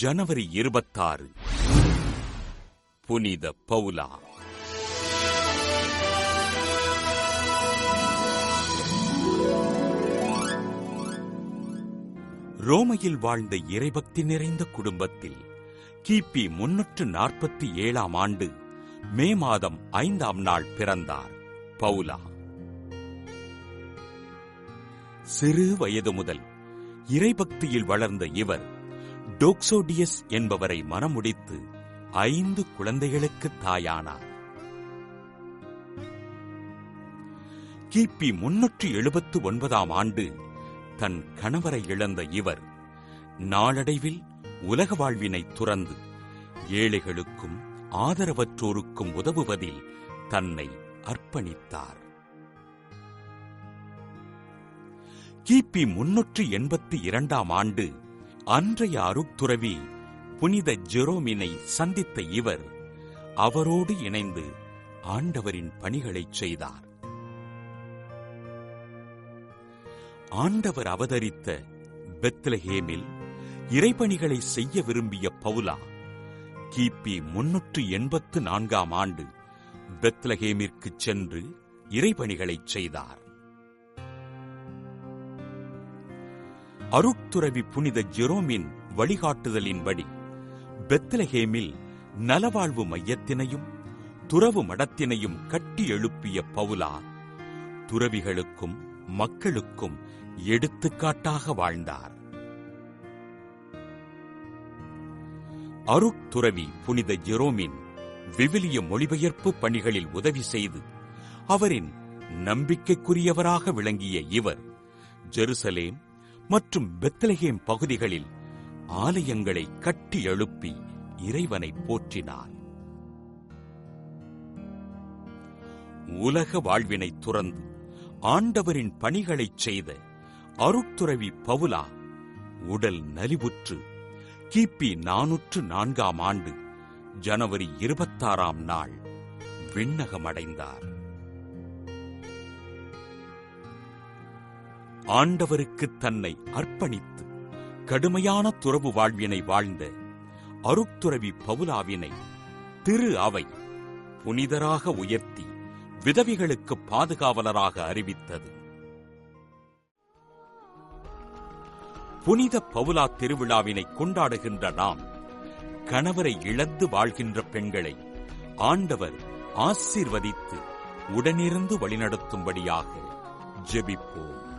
ஜனவரி இருபத்தாறு. புனித பவுலா. ரோமையில் வாழ்ந்த இறைபக்தி நிறைந்த குடும்பத்தில் கிபி முன்னூற்று நாற்பத்தி ஏழாம் ஆண்டு மே மாதம் ஐந்தாம் நாள் பிறந்தார் பவுலா. சிறு வயது முதல் இறைபக்தியில் வளர்ந்த இவர் டோக்சோடியஸ் என்பவரை மனமுடித்து ஐந்து குழந்தைகளுக்கு தாயானார். கிபி முன்னூற்றி எழுபத்து ஒன்பதாம் ஆண்டு தன் கணவரை இழந்த இவர் நாளடைவில் உலக வாழ்வினை துறந்து ஏழைகளுக்கும் ஆதரவற்றோருக்கும் உதவுவதில் தன்னை அர்ப்பணித்தார். கிபி முன்னூற்றி எண்பத்தி இரண்டாம் ஆண்டு அன்றைய அருட்துறவி புனித ஜெரோமினை சந்தித்த இவர் அவரோடு இணைந்து ஆண்டவரின் பணிகளைச் செய்தார். ஆண்டவர் அவதரித்த பெத்லஹேமில் இறைபணிகளை செய்ய விரும்பிய பவுலா கிபி முன்னூற்று எண்பத்து நான்காம் ஆண்டு பெத்லஹேமிற்கு சென்று இறைபணிகளைச் செய்தார். அருட்துறவி புனித ஜெரோமின் வழிகாட்டுதலின்படி பெத்லஹேமில் நலவாழ்வு மையத்தினையும் துறவு மடத்தினையும் கட்டி எழுப்பிய பவுலா துறவிகளுக்கும் மக்களுக்கும் எடுத்துக்காட்டாக வாழ்ந்தார். அருட்துறவி புனித ஜெரோமின் விவிலிய மொழிபெயர்ப்பு பணிகளில் உதவி செய்து அவரின் நம்பிக்கைக்குரியவராக விளங்கிய இவர் ஜெருசலேம் மற்றும் பெத்லஹேம் பகுதிகளில் ஆலயங்களை கட்டி எழுப்பி இறைவனை போற்றினார். உலக வாழ்வினை துறந்து ஆண்டவரின் பணிகளைச் செய்த அருட்துறவி பவுலா உடல் நலிவுற்று கிபி நானூற்று நான்காம் ஆண்டு ஜனவரி இருபத்தாறாம் நாள் விண்ணகமடைந்தார். ஆண்டவருக்கு தன்னை அர்ப்பணித்து கடுமையான துறவு வாழ்வினை வாழ்ந்த அருட்துறவி பவுலாவினை திரு அவை புனிதராக உயர்த்தி விதவிகளுக்கு பாதுகாவலராக அறிவித்தது. புனித பவுலா திருவிழாவினை கொண்டாடுகின்ற நாம் கணவரை இழந்து வாழ்கின்ற பெண்களை ஆண்டவர் ஆசீர்வதித்து உடனிருந்து வழிநடத்தும்படியாக ஜெபிப்போம்.